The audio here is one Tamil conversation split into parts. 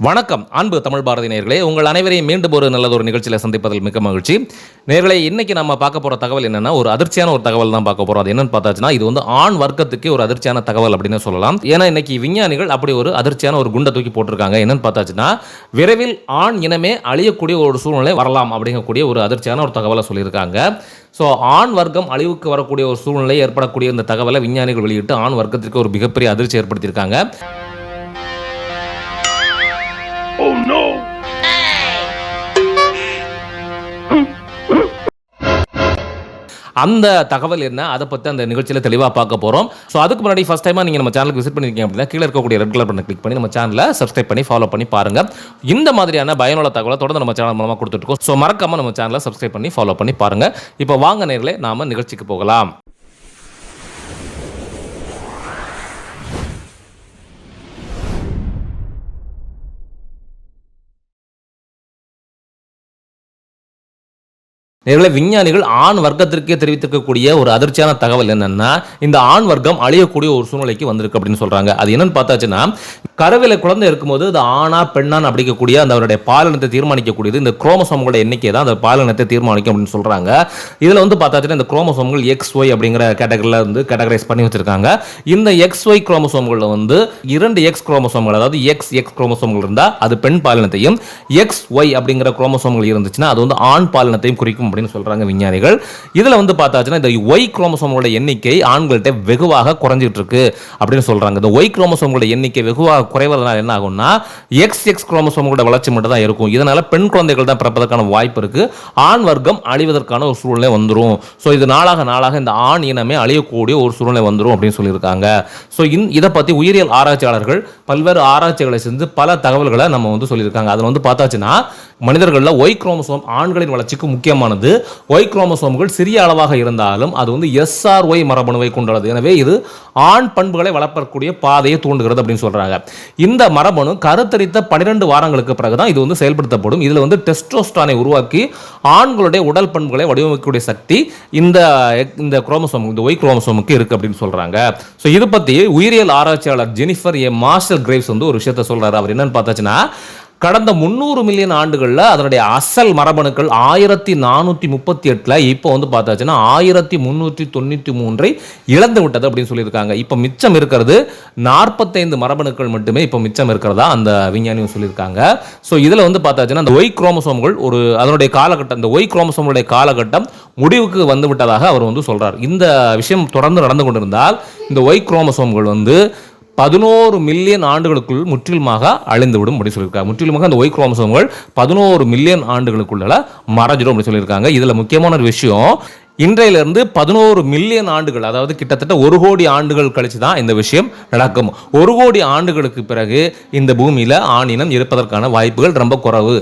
வணக்கம். அன்பு தமிழ் பாரதி நேர்களே உங்கள் அனைவரையும் மீண்டும் ஒரு நல்லது ஒரு நிகழ்ச்சியில் சந்திப்பதில் மிக்க மகிழ்ச்சி. நேர்களே இன்னைக்கு நம்ம பார்க்க போகிற தகவல் என்னன்னா ஒரு அதிர்ச்சியான ஒரு தகவல் தான் பார்க்க போகிறோம் அது என்னன்னு பார்த்தாச்சுன்னா இது வந்து ஆண் வர்க்கத்துக்கு ஒரு அதிர்ச்சியான தகவல் அப்படின்னு சொல்லலாம். ஏன்னா இன்னைக்கு விஞ்ஞானிகள் அப்படி ஒரு அதிர்ச்சியான ஒரு குண்டை தூக்கி போட்டிருக்காங்க. என்னன்னு பார்த்தாச்சுன்னா விரைவில் ஆண் இனமே அழியக்கூடிய ஒரு சூழ்நிலை வரலாம் அப்படிங்கக்கூடிய ஒரு அதிர்ச்சியான ஒரு தகவலை சொல்லியிருக்காங்க. ஸோ ஆண் வர்க்கம் அழிவுக்கு வரக்கூடிய ஒரு சூழ்நிலை ஏற்படக்கூடிய இந்த தகவலை விஞ்ஞானிகள் வெளியிட்டு ஆண் வர்க்கத்திற்கு ஒரு மிகப்பெரிய அதிர்ச்சி ஏற்படுத்தியிருக்காங்க. அந்த தகவல் என்ன? அதை பற்றி அந்த நிகழ்ச்சியில் தெளிவாக பார்க்க போகிறோம் ஸோ அதுக்கு முன்னாடி ஃபஸ்ட் டைமாக நீங்கள் நம்ம சேனலுக்கு விசிட் பண்ணிருக்கீங்க அப்படின்னா கீழே இருக்கக்கூடிய ரெட் கலர் பண்ணி கிளிக் பண்ணி நம்ம சேனலை சப்ஸ்கிரைப் பண்ணி ஃபாலோ பண்ணி பாருங்கள் இந்த மாதிரியான பயனுள்ள தகவலை தொடர்ந்து நம்ம சேனல் மூலமாக கொடுத்துட்ருக்கோம் ஸோ மறக்காம நம்ம சேனலை சப்ஸ்கிரைப் பண்ணி ஃபாலோ பண்ணி பாருங்கள் இப்போ வாங்க நேரில் நாம நிகழ்ச்சிக்கு போகலாம். நேர்களே விஞ்ஞானிகள் ஆண் வர்க்கத்திற்கே தெரிவித்திருக்கக்கூடிய ஒரு அதிர்ச்சியான தகவல் என்னன்னா இந்த ஆண் வர்க்கம் அழியக்கூடிய ஒரு சூழ்நிலைக்கு வந்திருக்கு அப்படின்னு சொல்றாங்க. அது என்னன்னு பார்த்தாச்சுன்னா கருவில குழந்தை இருக்கும்போது அது ஆணா பெண்ணான் அப்படிக்கக்கூடிய அந்த அவருடைய பாலினத்தை தீர்மானிக்கக்கூடியது. இந்த குரோமசோம்களோட எண்ணிக்கை தான் அந்த பாலினத்தை தீர்மானிக்கும் அப்படின்னு சொல்றாங்க. இதுல வந்து பார்த்தாச்சுன்னா இந்த குரோமசோம்கள் எக்ஸ் ஒய் அப்படிங்கிற கேட்டகரியில் வந்து கேட்டகரைஸ் பண்ணி வச்சிருக்காங்க. இந்த எக்ஸ் ஒய் குரோமசோம்களில் வந்து இரண்டு எக்ஸ் குரோமசோம்கள் அதாவது எக்ஸ் எக்ஸ் குரோமசோம்கள் இருந்தால் அது பெண் பாலினத்தையும் எக்ஸ் ஒய் அப்படிங்கிற குரோமசோம்கள் இருந்துச்சுன்னா அது வந்து ஆண் பாலினத்தையும் குறிக்கும் அப்படின்னு சொல்கிறாங்க விஞ்ஞானிகள். இதில் வந்து பார்த்தாச்சுன்னா இந்த ஒய் குரோமசோமோட எண்ணிக்கை ஆண்கள்கிட்ட வெகுவாக குறைஞ்சிட்டு இருக்கு அப்படின்னு சொல்கிறாங்க இந்த ஒய் குரோமசோம்களோட எண்ணிக்கை வெகுவாக குறைவதனால் என்ன ஆகும்னா எக்ஸ் எக்ஸ் குரோமசோம்களோட வளர்ச்சி மட்டும் தான் இருக்கும். இதனால் பெண் குழந்தைகள் தான் பிறப்பதற்கான வாய்ப்பு இருக்குது ஆண் வர்க்கம் அழிவதற்கான ஒரு சூழ்நிலை வந்துடும் ஸோ இது நாளாக நாளாக இந்த ஆண் இனமே அழியக்கூடிய ஒரு சூழ்நிலை வந்துடும் அப்படின்னு சொல்லியிருக்காங்க. ஸோ இந் இதை பற்றி உயிரியல் ஆராய்ச்சியாளர்கள் பல்வேறு ஆராய்ச்சிகளை செஞ்சு பல தகவல்களை நம்ம வந்து சொல்லியிருக்காங்க. அதில் வந்து பார்த்தாச்சுன்னா மனிதர்களில் ஒய் குரோமசோம் ஆண்களின் வளர்ச்சிக்கு முக்கியமானது. ஒய் குரோமசோம்கள் சிறிய அளவாக இருந்தாலும் அது வந்து எஸ்ஆர் ஒய் மரபணுவை கொண்டுள்ளது. எனவே இது ஆண் பண்புகளை வளர்ப்பக்கூடிய பாதையை தூண்டுகிறது அப்படின்னு சொல்கிறாங்க இந்த மரபணு கருத்தரித்த பன்னிரெண்டு வாரங்களுக்கு பிறகு தான் இது வந்து செயல்படுத்தப்படும். இதில் வந்து டெஸ்டோஸ்டானை உருவாக்கி ஆண்களுடைய உடல் பண்புகளை வடிவமைக்கக்கூடிய சக்தி இந்த இந்த குரோமசோம் இந்த ஒய் குரோமசோமுக்கு இருக்கு அப்படின்னு சொல்கிறாங்க ஸோ இது பற்றி உயிரியல் ஆராய்ச்சியாளர் ஜெனிஃபர் ஏ மார்ஷல் கிரேவ்ஸ் வந்து ஒரு விஷயத்த சொல்கிறார் அவர் என்னன்னு பார்த்தாச்சுன்னா கடந்த முந்நூறு மில்லியன் ஆண்டுகளில் அதனுடைய அசல் மரபணுக்கள் ஆயிரத்தி நானூற்றி முப்பத்தி எட்டில் இப்போ வந்து பார்த்தாச்சுன்னா ஆயிரத்தி முந்நூற்றி தொண்ணூற்றி மூன்றை இழந்து விட்டது அப்படின்னு சொல்லியிருக்காங்க. இப்போ மிச்சம் இருக்கிறது நாற்பத்தைந்து மரபணுக்கள் மட்டுமே இப்போ மிச்சம் இருக்கிறதா அந்த விஞ்ஞானியும் சொல்லியிருக்காங்க. ஸோ இதில் வந்து பார்த்தாச்சுன்னா அந்த ஒய் குரோமசோம்கள் ஒரு அதனுடைய காலகட்டம் இந்த ஒய் குரோமசோம்களுடைய காலகட்டம் முடிவுக்கு வந்து விட்டதாக அவர் வந்து சொல்கிறார் இந்த விஷயம் தொடர்ந்து நடந்து கொண்டிருந்தால் இந்த ஒய் குரோமசோம்கள் வந்து பதினோரு மில்லியன் ஆண்டுகளுக்குள் முற்றிலுமாக அழிந்துவிடும் அப்படின்னு சொல்லியிருக்காங்க. முற்றிலுமாக அந்த ஒய் குரோமசோம்கள் பதினோரு மில்லியன் ஆண்டுகளுக்குள்ள மறைஞ்சிடும் அப்படின்னு சொல்லியிருக்காங்க. இதில் முக்கியமான ஒரு விஷயம் இன்றையிலிருந்து பதினோரு மில்லியன் ஆண்டுகள் அதாவது கிட்டத்தட்ட ஒரு கோடி ஆண்டுகள் கழித்து தான் இந்த விஷயம் நடக்கும். ஒரு கோடி ஆண்டுகளுக்கு பிறகு இந்த பூமியில் ஆணினம் இருப்பதற்கான வாய்ப்புகள் ரொம்ப குறைவு.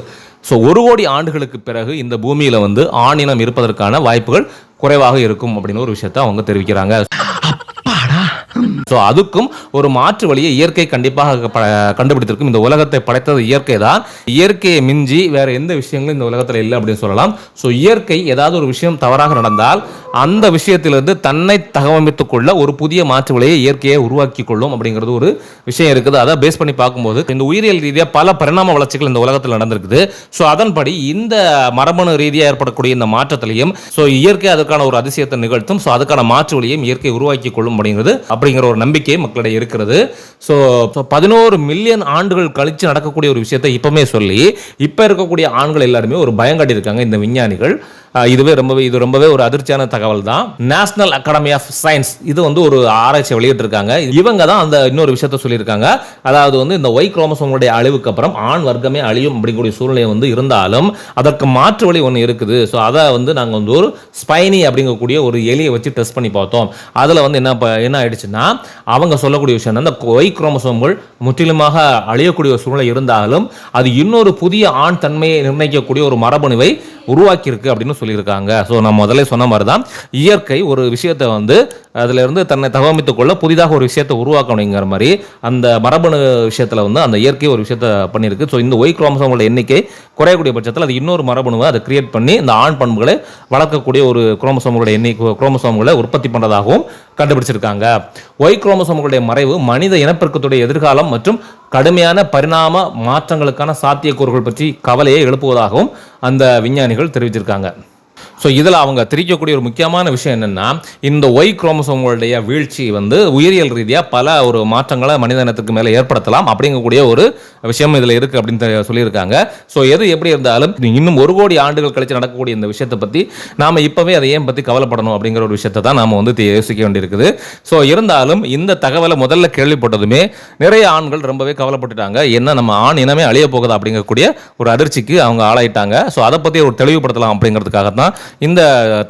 ஸோ ஒரு கோடி ஆண்டுகளுக்கு பிறகு இந்த பூமியில் வந்து ஆணினம் இருப்பதற்கான வாய்ப்புகள் குறைவாக இருக்கும் அப்படின்னு ஒரு விஷயத்தை அவங்க தெரிவிக்கிறாங்க. ஸோ அதுக்கும் ஒரு மாற்று வழியை இயற்கை கண்டிப்பாக கண்டுபிடித்திருக்கும். இந்த உலகத்தை படைத்தது இயற்கை தான். இயற்கையை மிஞ்சி வேற எந்த விஷயங்களும் இந்த உலகத்தில் இல்லை அப்படின்னு சொல்லலாம். ஸோ இயற்கை ஏதாவது ஒரு விஷயம் தவறாக நடந்தால் அந்த விஷயத்திலிருந்து தன்னை தகவமைத்துக் கொள்ள ஒரு புதிய மாற்று வழியை இயற்கையை உருவாக்கி கொள்ளும் அப்படிங்கிறது ஒரு விஷயம் இருக்குது. அதை பேஸ் பண்ணி பார்க்கும்போது இந்த உயிரியல் ரீதியாக பல பரிணாம வளர்ச்சிகள் இந்த உலகத்தில் நடந்திருக்குது. ஸோ அதன்படி இந்த மரபணு ரீதியாக ஏற்படக்கூடிய இந்த மாற்றத்திலையும் ஸோ இயற்கை அதற்கான ஒரு அதிசயத்தை நிகழ்த்தும். ஸோ அதுக்கான மாற்று வழியையும் இயற்கை உருவாக்கி கொள்ளும் அப்படிங்கிறது அப்படிங்கிற ஒரு நம்பிக்கை மக்களிடையே இருக்கிறது. ஸோ பதினோரு மில்லியன் ஆண்டுகள் கழித்து நடக்கக்கூடிய ஒரு விஷயத்தை இப்பவுமே சொல்லி இப்போ இருக்கக்கூடிய ஆண்கள் எல்லாருமே ஒரு பயம் காட்டியிருக்காங்க இந்த விஞ்ஞானிகள். இதுவே ரொம்பவே இது ரொம்பவே ஒரு அதிர்ச்சியான தகவல் தான் நேஷனல் அகாடமி ஆஃப் சயின்ஸ் இது வந்து ஒரு ஆராய்ச்சி வெளியிட்டிருக்காங்க. இவங்க தான் அந்த இன்னொரு விஷயத்த சொல்லியிருக்காங்க. அதாவது வந்து இந்த ஒய் குரோமசோம்களுடைய அழிவுக்கு அப்புறம் ஆண் வர்க்கமே அழியும் அப்படிங்கக்கூடிய சூழ்நிலை வந்து இருந்தாலும் அதற்கு மாற்று வழி ஒன்று இருக்குது. ஸோ அதை வந்து நாங்கள் வந்து ஒரு ஸ்பைனி அப்படிங்கக்கூடிய ஒரு எலியை வச்சு டெஸ்ட் பண்ணி பார்த்தோம். அதில் வந்து என்ன ப- என்ன ஆயிடுச்சுன்னா அவங்க சொல்லக்கூடிய விஷயம் அந்த ஒய் குரோமசோம்கள் முற்றிலுமாக அழியக்கூடிய ஒரு சூழ்நிலை இருந்தாலும் அது இன்னொரு புதிய ஆண் தன்மையை நிர்ணயிக்கக்கூடிய ஒரு மரபணுவை உருவாக்கியிருக்கு அப்படின்னு சொல்லியிருக்காங்க. ஸோ நான் முதல்ல சொன்ன மாதிரி தான் இயற்கை ஒரு விஷயத்தை வந்து அதுல இருந்து தன்னை தகவமைத்துக் கொள்ள புதிதாக ஒரு விஷயத்தை உருவாக்கணுங்கிற மாதிரி அந்த மரபணு விஷயத்துல வந்து அந்த இயற்கை ஒரு விஷயத்த பண்ணியிருக்கு. ஸோ இந்த ஒய் குரோமசோமோட எண்ணிக்கை குறையக்கூடிய பட்சத்தில் அது இன்னொரு மரபணுவை அதை கிரியேட் பண்ணி இந்த ஆண் பண்புகளை வளர்க்கக்கூடிய ஒரு குரோமசோம்களோட எண்ணிக்கை குரோமசோம்களை உற்பத்தி பண்ணுறதாகவும் கண்டுபிடிச்சிருக்காங்க. ஒய் குரோமசோம்களுடைய மறைவு மனித இனப்பெருக்கத்துடைய எதிர்காலம் மற்றும் கடுமையான பரிணாம மாற்றங்களுக்கான சாத்தியக்கூறுகள் பற்றி கவலையை எழுப்புவதாகவும் அந்த விஞ்ஞானிகள் தெரிவிச்சிருக்காங்க. ஸோ இதில் அவங்க தெரிவிக்கக்கூடிய ஒரு முக்கியமான விஷயம் என்னென்னா இந்த ஒய் குரோமசோம்களுடைய வீழ்ச்சி வந்து உயிரியல் ரீதியாக பல ஒரு மாற்றங்களை மனிதனத்துக்கு மேலே ஏற்படுத்தலாம் அப்படிங்கக்கூடிய ஒரு விஷயம் இதில் இருக்குது அப்படின்னு சொல்லியிருக்காங்க. ஸோ எது எப்படி இருந்தாலும் இன்னும் ஒரு கோடி ஆண்டுகள் கழிச்சு நடக்கக்கூடிய இந்த விஷயத்தை பற்றி நாம் இப்போவே அதை ஏன் பற்றி கவலைப்படணும் அப்படிங்கிற ஒரு விஷயத்தை தான் நாம் வந்து யோசிக்க வேண்டியிருக்குது. ஸோ இருந்தாலும் இந்த தகவலை முதல்ல கேள்விப்பட்டதுமே நிறைய ஆண்கள் ரொம்பவே கவலைப்பட்டுட்டாங்க. என்ன நம்ம ஆண் இனமே அழிய போகுதா அப்படிங்கக்கூடிய ஒரு அதிர்ச்சிக்கு அவங்க ஆளாயிட்டாங்க. ஸோ அதை பற்றி ஒரு தெளிவுபடுத்தலாம் அப்படிங்கிறதுக்காக தான் இந்த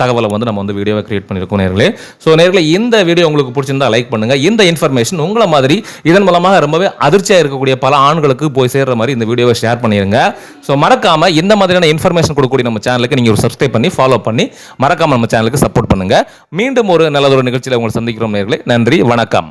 தகவலை வந்து நம்ம வந்து வீடியோவை கிரியேட் பண்ணியிருக்கோம் நேர்களே. ஸோ நேர்களே இந்த வீடியோ உங்களுக்கு பிடிச்சிருந்தா லைக் பண்ணுங்கள் இந்த இன்ஃபர்மேஷன் உங்களை மாதிரி இதன் மூலமாக ரொம்பவே அதிர்ச்சியாக இருக்கக்கூடிய பல ஆண்களுக்கு போய் சேர்ற மாதிரி இந்த வீடியோவை ஷேர் பண்ணிடுங்க ஸோ மறக்காமல் இந்த மாதிரியான இன்ஃபர்மேஷன் கொடுக்கக்கூடிய நம்ம சேனலுக்கு நீங்கள் ஒரு சப்ஸ்கிரைப் பண்ணி ஃபாலோ பண்ணி மறக்காமல் நம்ம சேனலுக்கு சப்போர்ட் பண்ணுங்க. மீண்டும் ஒரு நல்லதொரு நிகழ்ச்சியில் உங்களை சந்திக்கிறோம் நேர்களே. நன்றி வணக்கம்.